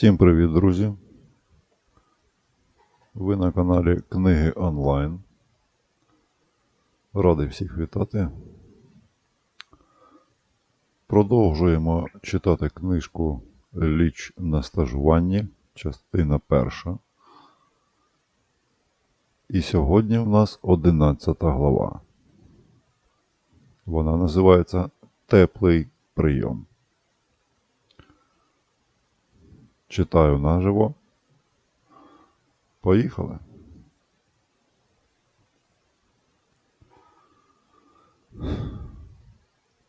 Всім привіт, друзі! Ви на каналі Книги Онлайн. Радий всіх вітати. Продовжуємо читати книжку Ліч на стажуванні, частина перша. І сьогодні в нас 11 глава. Вона називається Теплий прийом. Читаю наживо. Поїхали.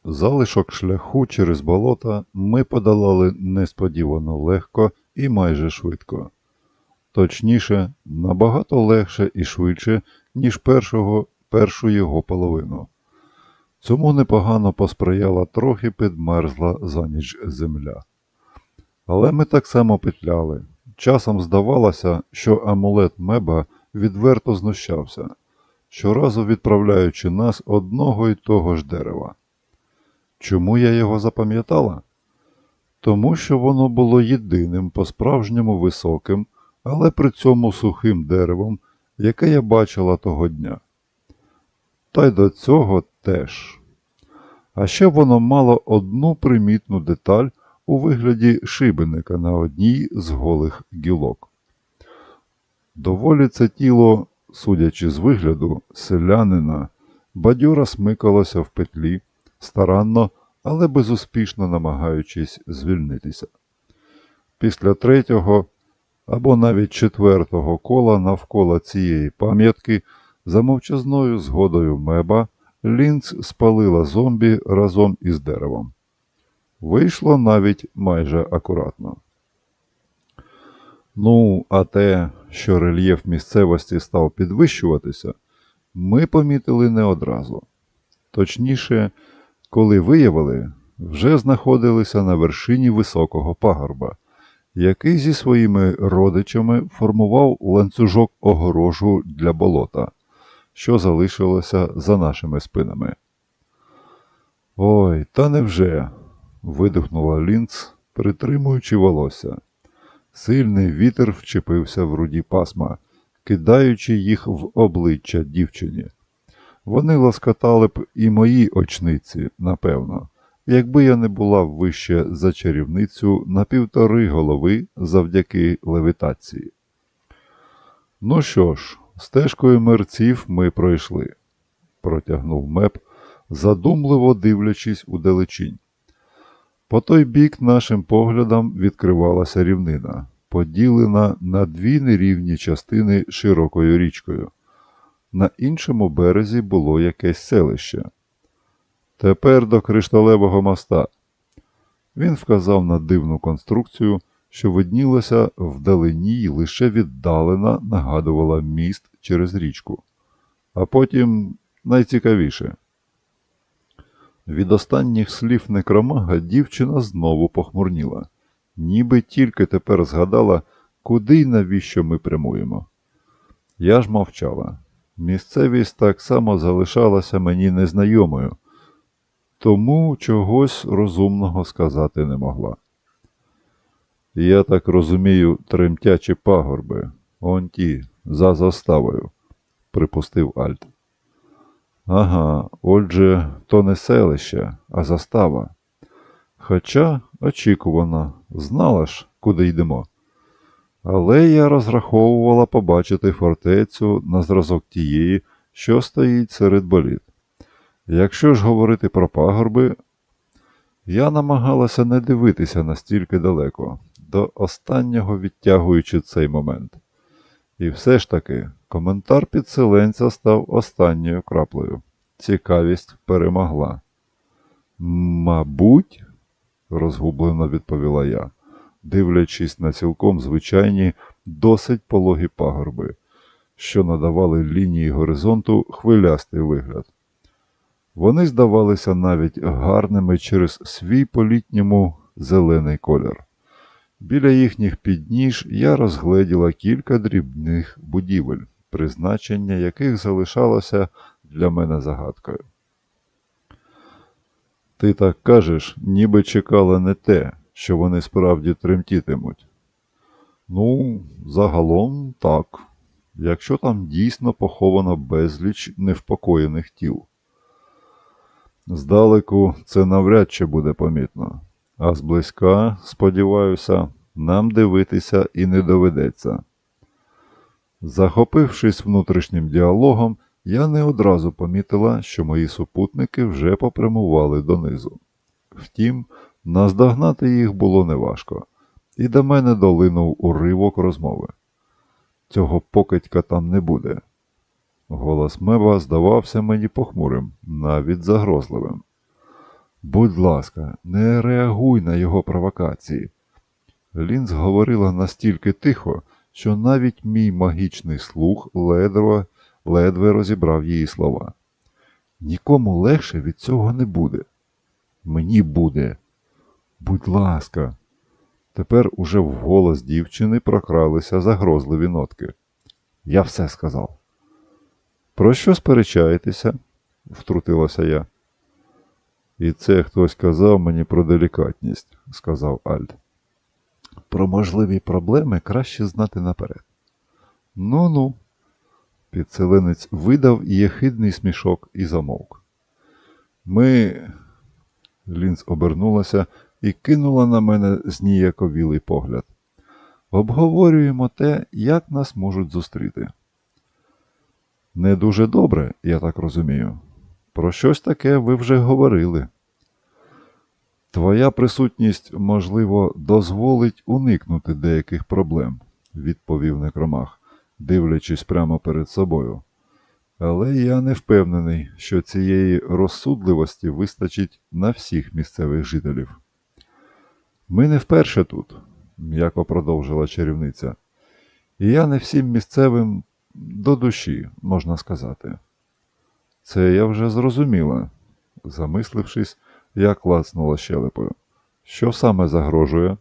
Залишок шляху через болота ми подолали несподівано легко і майже швидко. Точніше, набагато легше і швидше, ніж першого, першу його половину. Цьому непогано посприяла трохи підмерзла за ніч земля. Але ми так само петляли. Часом здавалося, що амулет Меба відверто знущався, щоразу відправляючи нас одного й того ж дерева. Чому я його запам'ятала? Тому що воно було єдиним по-справжньому високим, але при цьому сухим деревом, яке я бачила того дня. Та й до цього теж. А ще воно мало одну примітну деталь у вигляді шибеника на одній з голих гілок. Доволі це тіло, судячи з вигляду, селянина, бадьора смикалося в петлі, старанно, але безуспішно намагаючись звільнитися. Після третього або навіть четвертого кола навколо цієї пам'ятки за мовчазною згодою меба Лінц спалила зомбі разом із деревом. Вийшло навіть майже акуратно. Ну, а те, що рельєф місцевості став підвищуватися, ми помітили не одразу. Точніше, коли виявили, вже знаходилися на вершині високого пагорба, який зі своїми родичами формував ланцюжок огорожу для болота, що залишилося за нашими спинами. Ой, та невже? Видихнула Лінц, притримуючи волосся. Сильний вітер вчепився в руді пасма, кидаючи їх в обличчя дівчині. Вони лоскотали б і мої очниці, напевно, якби я не була вище за чарівницю на півтори голови завдяки левітації. Ну що ж, стежкою мерців ми пройшли, протягнув меп, задумливо дивлячись у далечінь. По той бік нашим поглядам відкривалася рівнина, поділена на дві нерівні частини широкою річкою. На іншому березі було якесь селище. Тепер до кришталевого моста. Він вказав на дивну конструкцію, що виднілася вдалині й лише віддалена нагадувала міст через річку. А потім найцікавіше. Від останніх слів некромага дівчина знову похмурніла, ніби тільки тепер згадала, куди й навіщо ми прямуємо. Я ж мовчала. Місцевість так само залишалася мені незнайомою, тому чогось розумного сказати не могла. Я так розумію, тремтячі пагорби, он ті, за заставою, припустив Альт. Ага, отже, то не селище, а застава. Хоча, очікувано, знала ж, куди йдемо. Але я розраховувала побачити фортецю на зразок тієї, що стоїть серед боліт. Якщо ж говорити про пагорби, я намагалася не дивитися настільки далеко, до останнього відтягуючи цей момент. І все ж таки, коментар підселенця став останньою краплею. Цікавість перемогла. Мабуть, розгублено відповіла я, дивлячись на цілком звичайні, досить пологі пагорби, що надавали лінії горизонту хвилястий вигляд. Вони здавалися навіть гарними через свій політньому зелений колір. Біля їхніх підніж я розгледіла кілька дрібних будівель, призначення яких залишалося для мене загадкою. Ти так кажеш, ніби чекала не те, що вони справді тремтітимуть. Ну, загалом так. Якщо там дійсно поховано безліч невпокоєних тіл. Здалеку це навряд чи буде помітно, а зблизька, сподіваюся, нам дивитися і не доведеться. Захопившись внутрішнім діалогом, я не одразу помітила, що мої супутники вже попрямували донизу. Втім, наздогнати їх було неважко, і до мене долинув уривок розмови. Цього покидька там не буде. Голос Меба здавався мені похмурим, навіть загрозливим. Будь ласка, не реагуй на його провокації. Лінз говорила настільки тихо, що навіть мій магічний слух ледве, ледве розібрав її слова. Нікому легше від цього не буде. Мені буде. Будь ласка. Тепер уже в голос дівчини прокралися загрозливі нотки. Я все сказав. Про що сперечаєтеся? втрутилася я. І це хтось казав мені про делікатність, сказав Альт. Про можливі проблеми краще знати наперед. Ну ну. Підселенець видав єхидний смішок і замовк. Ми. Лінз обернулася і кинула на мене зніяковілий погляд. Обговорюємо те, як нас можуть зустріти. Не дуже добре, я так розумію. Про щось таке ви вже говорили. Твоя присутність, можливо, дозволить уникнути деяких проблем, відповів некромах, дивлячись прямо перед собою. Але я не впевнений, що цієї розсудливості вистачить на всіх місцевих жителів. Ми не вперше тут, м'яко продовжила чарівниця. І я не всім місцевим до душі, можна сказати. Це я вже зрозуміла. Замислившись, я клацнула щелепою. Що саме загрожує?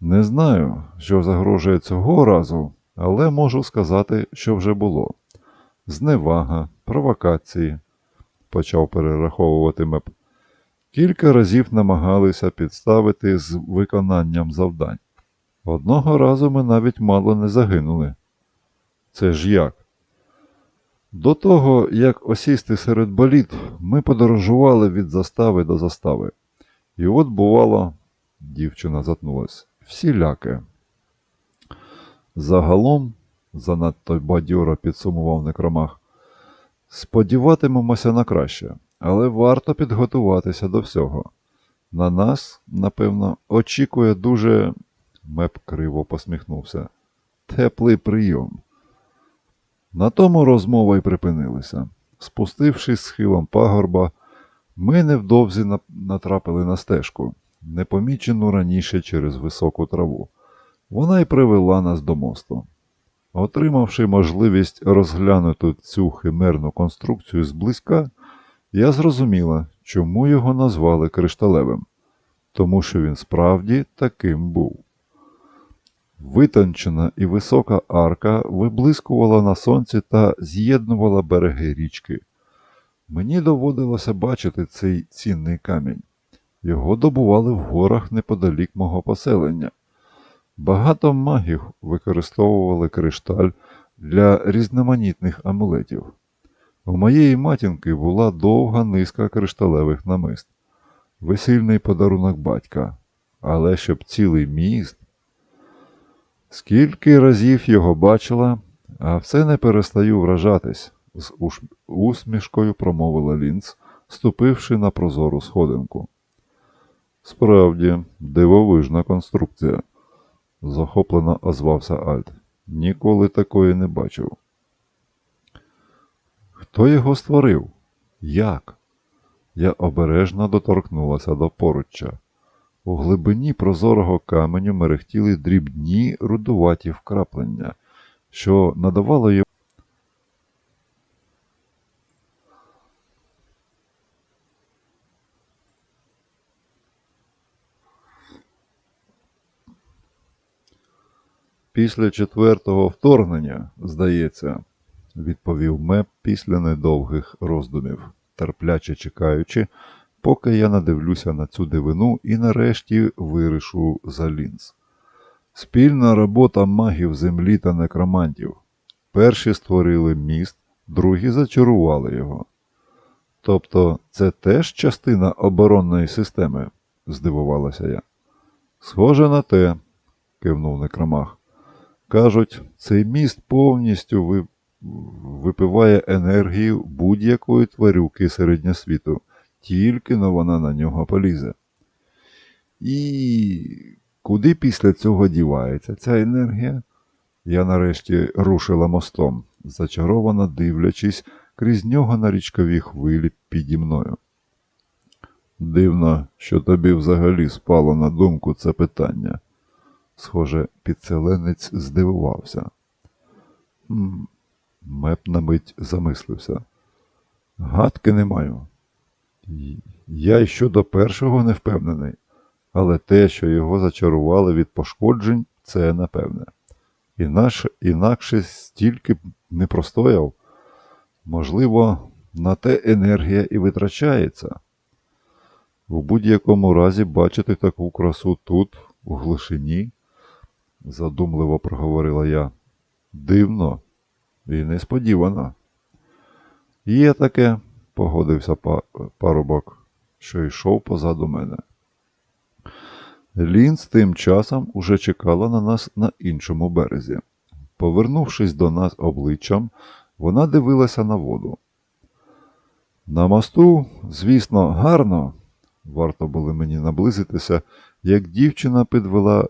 Не знаю, що загрожує цього разу, але можу сказати, що вже було. Зневага, провокації, почав перераховувати меп. Кілька разів намагалися підставити з виконанням завдань. Одного разу ми навіть мало не загинули. Це ж як? До того, як осісти серед боліт, ми подорожували від застави до застави. І от, бувало, дівчина затнулась, всіляке. Загалом, занадто бадьоро підсумував некромах, сподіватимемося на краще, але варто підготуватися до всього. На нас, напевно, очікує дуже. Меп криво посміхнувся. Теплий прийом. На тому розмова й припинилася. Спустившись схилом пагорба, ми невдовзі натрапили на стежку, непомічену раніше через високу траву. Вона й привела нас до мосту. Отримавши можливість розглянути цю химерну конструкцію зблизька, я зрозуміла, чому його назвали кришталевим, тому що він справді таким був. Витончена і висока арка виблискувала на сонці та з'єднувала береги річки. Мені доводилося бачити цей цінний камінь. Його добували в горах неподалік мого поселення. Багато магів використовували кришталь для різноманітних амулетів. У моєї матінки була довга низка кришталевих намист, весільний подарунок батька, але щоб цілий міст. Скільки разів його бачила, а все не перестаю вражатись, з усмішкою промовила Лінц, ступивши на прозору сходинку. Справді, дивовижна конструкція, захоплено озвався Альт. Ніколи такої не бачив. Хто його створив? Як? Я обережно доторкнулася до поруччя. У глибині прозорого каменю мерехтіли дрібні рудуваті вкраплення, що надавало йому. Після четвертого вторгнення, здається, відповів Меп після недовгих роздумів, терпляче чекаючи, поки я надивлюся на цю дивину і нарешті виришу за лінз. Спільна робота магів землі та некромантів. Перші створили міст, другі зачарували його. Тобто це теж частина оборонної системи, здивувалася я. Схоже на те, кивнув некромах. Кажуть, цей міст повністю ви... випиває енергію будь-якої тварюки середньосвіту, тільки но вона на нього полізе. І куди після цього дівається ця енергія? Я нарешті рушила мостом, зачаровано дивлячись крізь нього на річкові хвилі піді мною. Дивно, що тобі взагалі спало на думку це питання. Схоже, підселенець здивувався. Меп на мить замислився. Гадки не маю. Я щодо першого не впевнений, але те, що його зачарували від пошкоджень, це напевне. Інакше, інакше стільки не простояв. Можливо, на те енергія і витрачається. У будь-якому разі бачити таку красу тут, у глушині, задумливо проговорила я. Дивно і несподівано. Є таке, погодився парубок, що йшов позаду мене. Лінз тим часом уже чекала на нас на іншому березі. Повернувшись до нас обличчям, вона дивилася на воду. На мосту, звісно, гарно, варто було мені наблизитися, як дівчина підвела.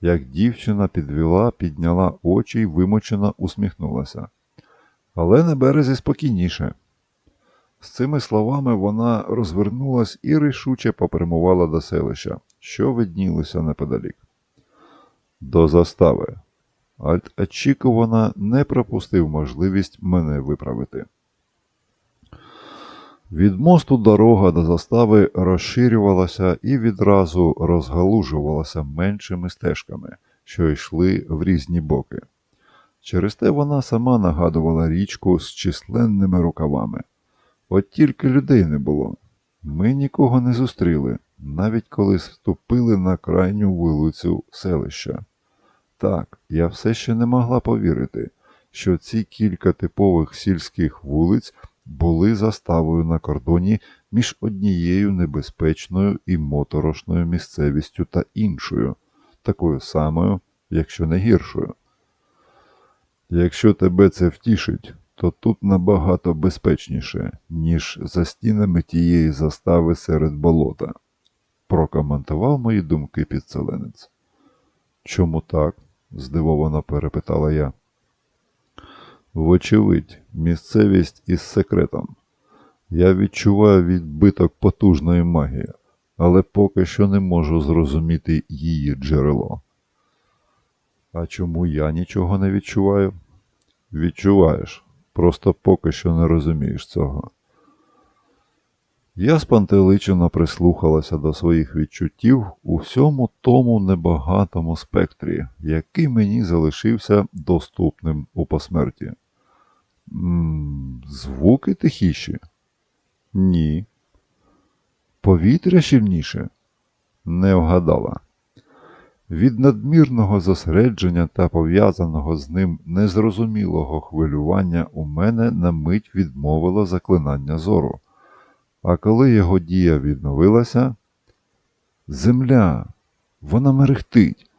Як дівчина підвела, підняла очі й вимочено усміхнулася. Але на березі спокійніше. З цими словами вона розвернулась і рішуче попрямувала до селища, що виднілося неподалік. До застави. Альт очікувано не пропустив можливість мене виправити. Від мосту дорога до застави розширювалася і відразу розгалужувалася меншими стежками, що йшли в різні боки. Через те вона сама нагадувала річку з численними рукавами. От тільки людей не було. Ми нікого не зустріли, навіть коли ступили на крайню вулицю селища. Так, я все ще не могла повірити, що ці кілька типових сільських вулиць були заставою на кордоні між однією небезпечною і моторошною місцевістю та іншою, такою самою, якщо не гіршою. Якщо тебе це втішить, то тут набагато безпечніше, ніж за стінами тієї застави серед болота, прокоментував мої думки підселенець. Чому так? здивовано перепитала я. Вочевидь, місцевість із секретом. Я відчуваю відбиток потужної магії, але поки що не можу зрозуміти її джерело. А чому я нічого не відчуваю? Відчуваєш, просто поки що не розумієш цього. Я спантеличено прислухалася до своїх відчуттів у всьому тому небагатому спектрі, який мені залишився доступним у посмерті. М, Звуки тихіші? Ні. Повітря щільніше? Не вгадала. Від надмірного зосередження та пов'язаного з ним незрозумілого хвилювання у мене на мить відмовило заклинання зору. А коли його дія відновилася, земля, вона мерехтить.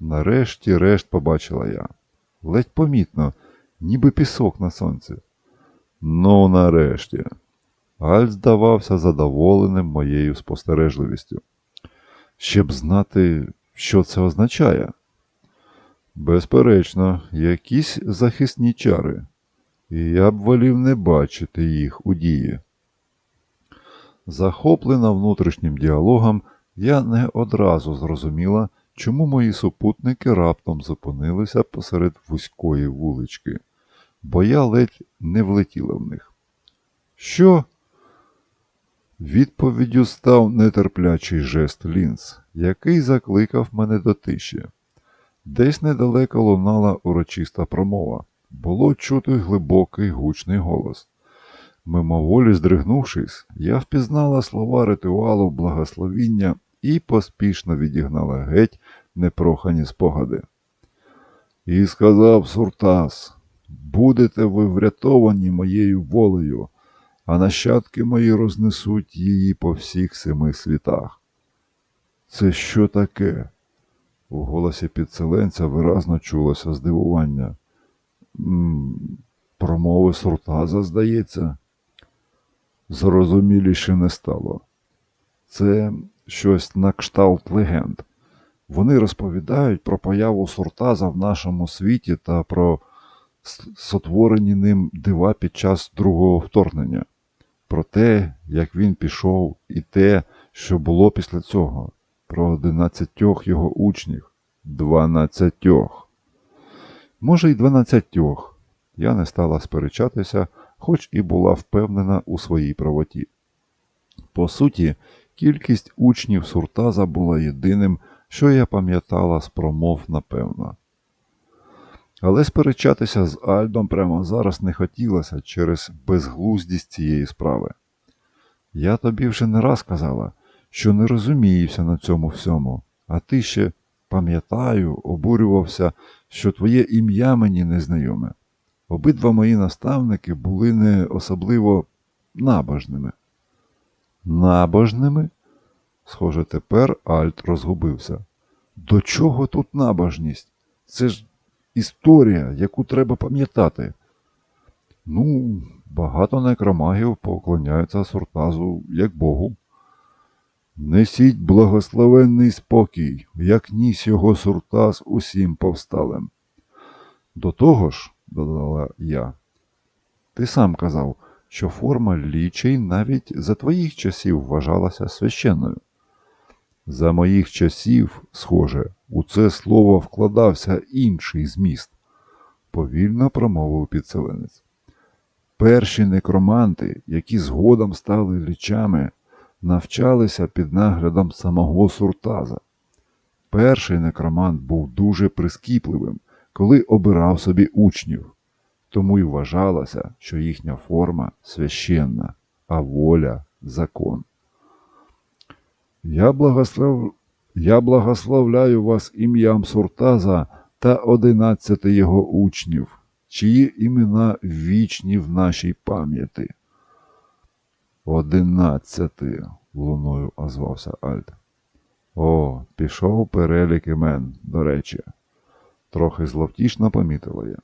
Нарешті решт побачила я. Ледь помітно, ніби пісок на сонці. Ну, нарешті. Аль здавався задоволеним моєю спостережливістю. Щоб знати, що це означає. Безперечно, якісь захисні чари, і я б волів не бачити їх у дії. Захоплена внутрішнім діалогом, я не одразу зрозуміла, чому мої супутники раптом зупинилися посеред вузької вулички, бо я ледь не влетіла в них. Що? Відповіддю став нетерплячий жест лінз, який закликав мене до тиші. Десь недалеко лунала урочиста промова. Було чути глибокий гучний голос. Мимоволі здригнувшись, я впізнала слова ритуалу благословіння і поспішно відігнала геть непрохані спогади. І сказав Суртас, будете ви врятовані моєю волею, а нащадки мої рознесуть її по всіх семи світах. Це що таке? У голосі підселенця виразно чулося здивування. Промови Суртаза, здається. Зрозуміліше не стало. Це щось на кшталт легенд. Вони розповідають про появу Суртаза в нашому світі та про сотворені ним дива під час другого вторгнення, про те, як він пішов, і те, що було після цього, про одинадцятьох його учнів, дванадцятьох. Може, й дванадцятьох. Я не стала сперечатися, хоч і була впевнена у своїй правоті. По суті, кількість учнів Суртаза була єдиним, що я пам'ятала з промов, напевно. Але сперечатися з Альдом прямо зараз не хотілося через безглуздість цієї справи. Я тобі вже не раз казала, що не розуміюся на цьому всьому, а ти ще, пам'ятаю, обурювався, що твоє ім'я мені незнайоме. Обидва мої наставники були не особливо набожними. Набожними? Схоже, тепер Альт розгубився. До чого тут набожність? Це ж історія, яку треба пам'ятати. Ну, багато некромагів поклоняються Суртазу як Богу. Несіть благословенний спокій, як ніс його Суртаз усім повсталим. До того ж, додала я, ти сам казав, що форма лічей навіть за твоїх часів вважалася священною. За моїх часів, схоже, у це слово вкладався інший зміст, повільно промовив підселенець. Перші некроманти, які згодом стали лічами, навчалися під наглядом самого Суртаза. Перший некромант був дуже прискіпливим, коли обирав собі учнів, тому й вважалося, що їхня форма священна, а воля закон. Я, благослов... Я благословляю вас ім'ям Суртаза та одинадцяти його учнів, чиї імена вічні в нашій пам'яті. Одинадцяти, луною озвався Альт. О, пішов перелік імен, до речі. Трохи зловтішно помітила я.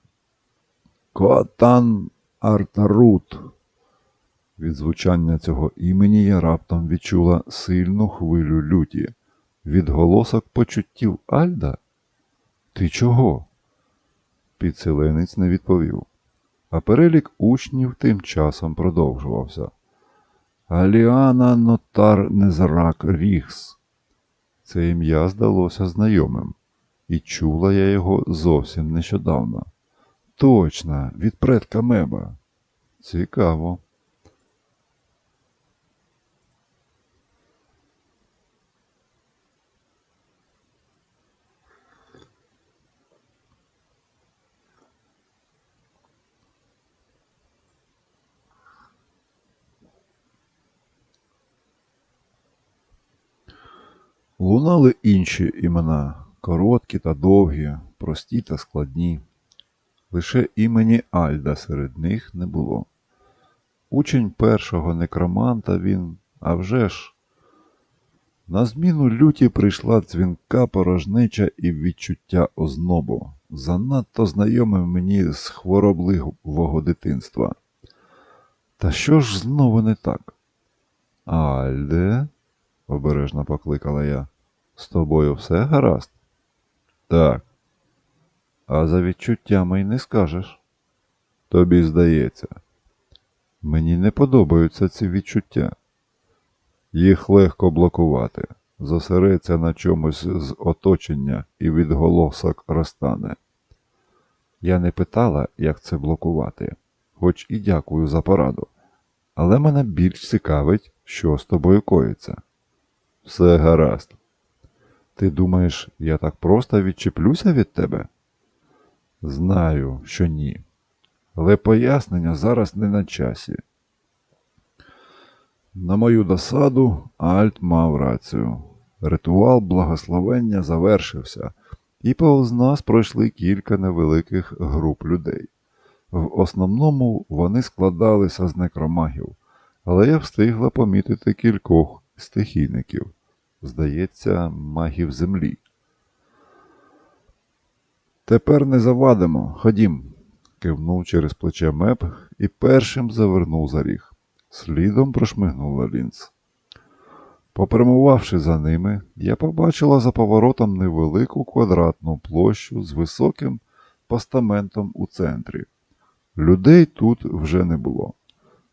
Котан Артарут. Від звучання цього імені я раптом відчула сильну хвилю люті. Відголосок почуттів Альда? Ти чого? Підселенець не відповів. А перелік учнів тим часом продовжувався. Аліана Нотар Незрак Рігс. Це ім'я здалося знайомим, і чула я його зовсім нещодавно. Точно, від предка Меба. Цікаво. Лунали інші імена, короткі та довгі, прості та складні. Лише імені Альда серед них не було. Учень першого некроманта він, а вже ж. На зміну люті прийшла дзвінка порожнеча і відчуття ознобу, занадто знайоме мені з хворобливого дитинства. Та що ж знову не так? Альде? Обережно покликала я. З тобою все гаразд? Так. А за відчуттями й не скажеш. Тобі здається. Мені не подобаються ці відчуття. Їх легко блокувати. Зосередься на чомусь з оточення і відголосок розтане. Я не питала, як це блокувати, хоч і дякую за пораду. Але мене більш цікавить, що з тобою коїться. Все гаразд. Ти думаєш, я так просто відчеплюся від тебе? Знаю, що ні. Але пояснення зараз не на часі. На мою досаду Альт мав рацію. Ритуал благословення завершився, і повз нас пройшли кілька невеликих груп людей. В основному вони складалися з некромагів, але я встигла помітити кількох стихійників, здається, магів землі. Тепер не завадимо, ходім, кивнув через плече меп і першим завернув за ріг. Слідом прошмигнула лінз. Попрямувавши за ними, я побачила за поворотом невелику квадратну площу з високим постаментом у центрі. Людей тут вже не було.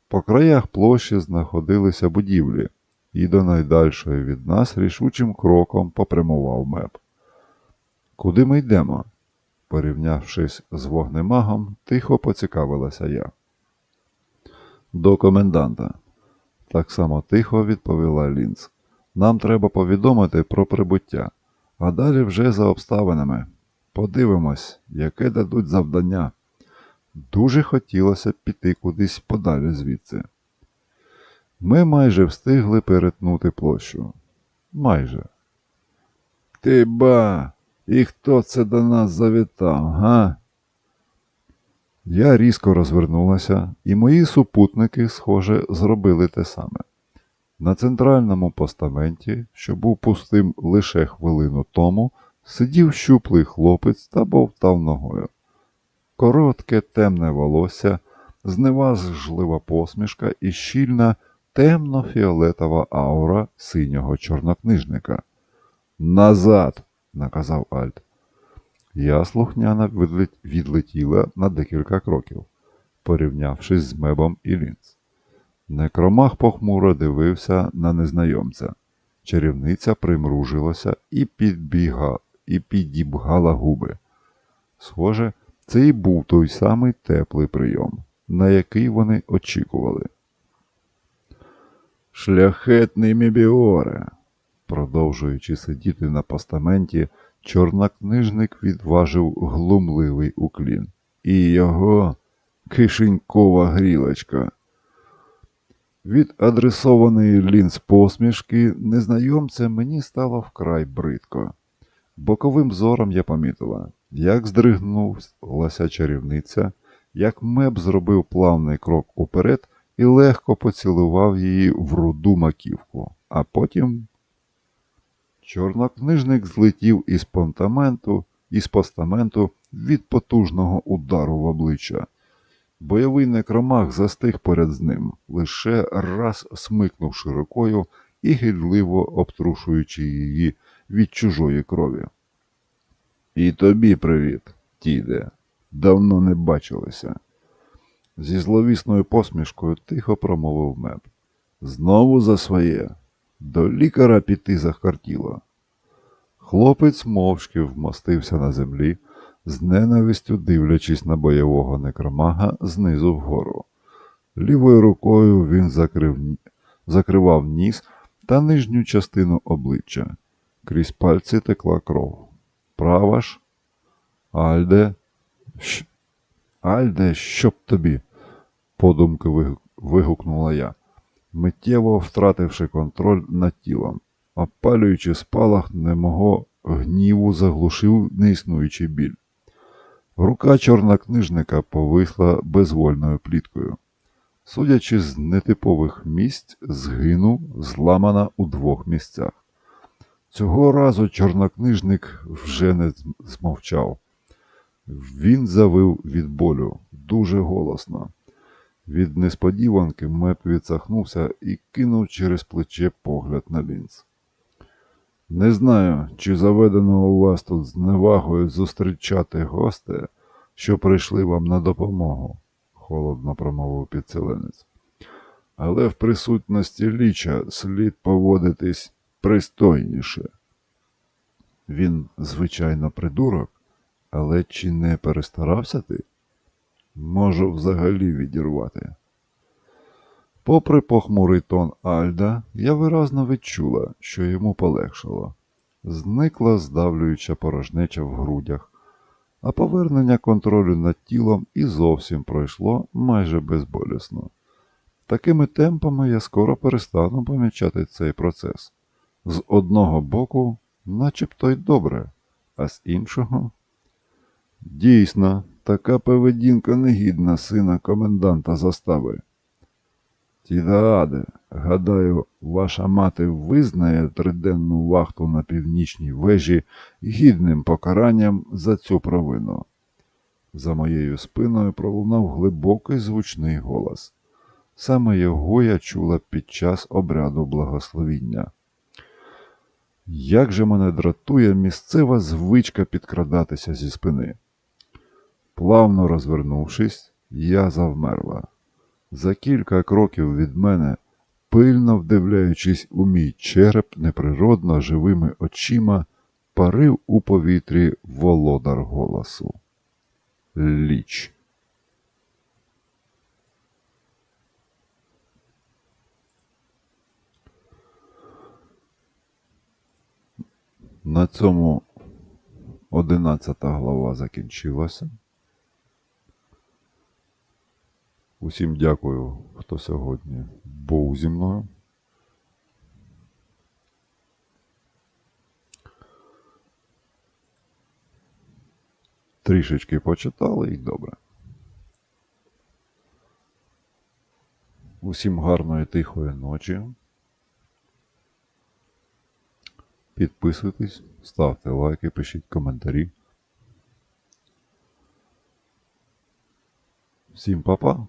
По краях площі знаходилися будівлі, і до найдальшої від нас рішучим кроком попрямував меп. Куди ми йдемо? Порівнявшись з вогнемагом, тихо поцікавилася я. До коменданта. Так само тихо відповіла Лінц. Нам треба повідомити про прибуття, а далі вже за обставинами. Подивимось, яке дадуть завдання. Дуже хотілося б піти кудись подалі звідси. Ми майже встигли перетнути площу. Майже. Ти ба, і хто це до нас завітав, га? Я різко розвернулася, і мої супутники, схоже, зробили те саме. На центральному постаменті, що був пустим лише хвилину тому, сидів щуплий хлопець та бовтав ногою. Коротке темне волосся, зневажлива посмішка і щільна темно-фіолетова аура синього чорнокнижника. Назад, наказав Альт. Я слухняно відлетіла на декілька кроків, порівнявшись з мебом і лінз. Некромах похмуро дивився на незнайомця. Чарівниця примружилася і підбіга, і підібгала губи. Схоже, це і був той самий теплий прийом, на який вони очікували. Шляхетний Мібіоре, продовжуючи сидіти на постаменті, чорнокнижник відважив глумливий уклін. І його кишенькова грілочка. Від адресованої лінз посмішки незнайомця мені стало вкрай бридко. Боковим зором я помітила, як здригнулася чарівниця, як меб зробив плавний крок уперед і легко поцілував її в руду маківку, а потім чорнокнижник злетів із постаменту, із постаменту від потужного удару в обличчя. Бойовий некромах застиг поряд з ним, лише раз смикнувши рукою і гидливо обтрушуючи її від чужої крові. І тобі привіт, тіде. Давно не бачилися. Зі зловісною посмішкою тихо промовив меб. Знову за своє. До лікаря піти захартіло. Хлопець мовчки вмостився на землі, з ненавистю дивлячись на бойового некромага знизу вгору. Лівою рукою він закрив, закривав ніс та нижню частину обличчя. Крізь пальці текла кров. Права ж? Альде? Альде, щоб тобі? подумки вигукнула я, миттєво втративши контроль над тілом. Опалюючи спалах немого гніву заглушив неіснуючий біль. Рука чорнокнижника повисла безвольною пліткою. Судячи з нетипових місць, згинув, зламана у двох місцях. Цього разу чорнокнижник вже не змовчав. Він завив від болю дуже голосно. Від несподіванки меп відсахнувся і кинув через плече погляд на лінз. Не знаю, чи заведено у вас тут з невагою зустрічати гостей, що прийшли вам на допомогу, холодно промовив підселенець. Але в присутності ліча слід поводитись пристойніше. Він, звичайно, придурок, але чи не перестарався ти? Можу взагалі відірвати. Попри похмурий тон Альда, я виразно відчула, що йому полегшало. Зникла здавлююча порожнеча в грудях, а повернення контролю над тілом і зовсім пройшло майже безболісно. Такими темпами я скоро перестану помічати цей процес. З одного боку, начебто й добре, а з іншого. Дійсно, така поведінка негідна сина коменданта застави. Тіда Аде, гадаю, ваша мати визнає триденну вахту на північній вежі гідним покаранням за цю провину. За моєю спиною пролунав глибокий звучний голос. Саме його я чула під час обряду благословіння. Як же мене дратує місцева звичка підкрадатися зі спини. Плавно розвернувшись, я завмерла. За кілька кроків від мене, пильно вдивляючись у мій череп неприродно живими очима, парив у повітрі володар голосу. Ліч. На цьому одинадцята глава закінчилася. Усім дякую, хто сьогодні був зі мною. Трішечки почитали і добре. Усім гарної тихої ночі. Підписуйтесь, ставте лайки, пишіть коментарі. Всім па-па!